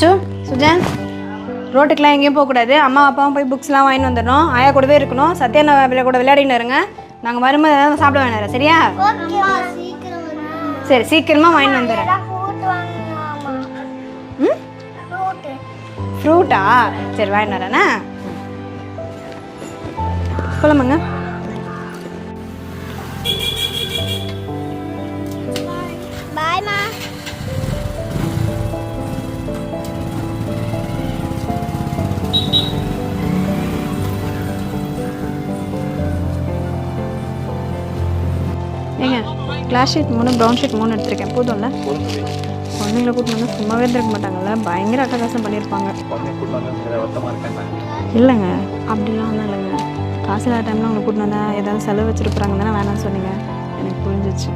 சு சுஜன் ரோட்டுக்கெலாம் எங்கேயும் போகக்கூடாது. அம்மா அப்பாவும் போய் புக்ஸ்லாம் வாங்கிட்டு வந்துடணும் ஆயா கூடவே இருக்கணும். சத்யா விளையா கூட விளையாடின்னு இருங்க. நாங்கள் வரும்போது ஏதாவது சாப்பிட வேணாம் சரியா? சரி சீக்கிரமாக வாங்கிட்டு வந்துடுறேன். ம்? ஃப்ரூட்டா சரி வாங்கிட்டு வரேண்ணா சொல்லுமாங்க ஏங்க கிளாஸ் ஷீட் மூணு ப்ரௌன் ஷீட் மூணு எடுத்திருக்கேன். போதும்ல குழந்தைங்கள கூட்டிட்டு வந்து சும்மாவே இருந்திருக்க மாட்டாங்கல்ல? பயங்கர அட்டகாசம் பண்ணியிருப்பாங்க. இல்லைங்க அப்படிலாம் ஒன்றும் இல்லைங்க. காசு இல்லாத டைமில் உங்களை கூட்டிட்டு வந்தா ஏதாவது செலவு வச்சுருக்குறாங்க தானே வேணாம்னு சொன்னீங்க. எனக்கு புரிஞ்சிச்சு.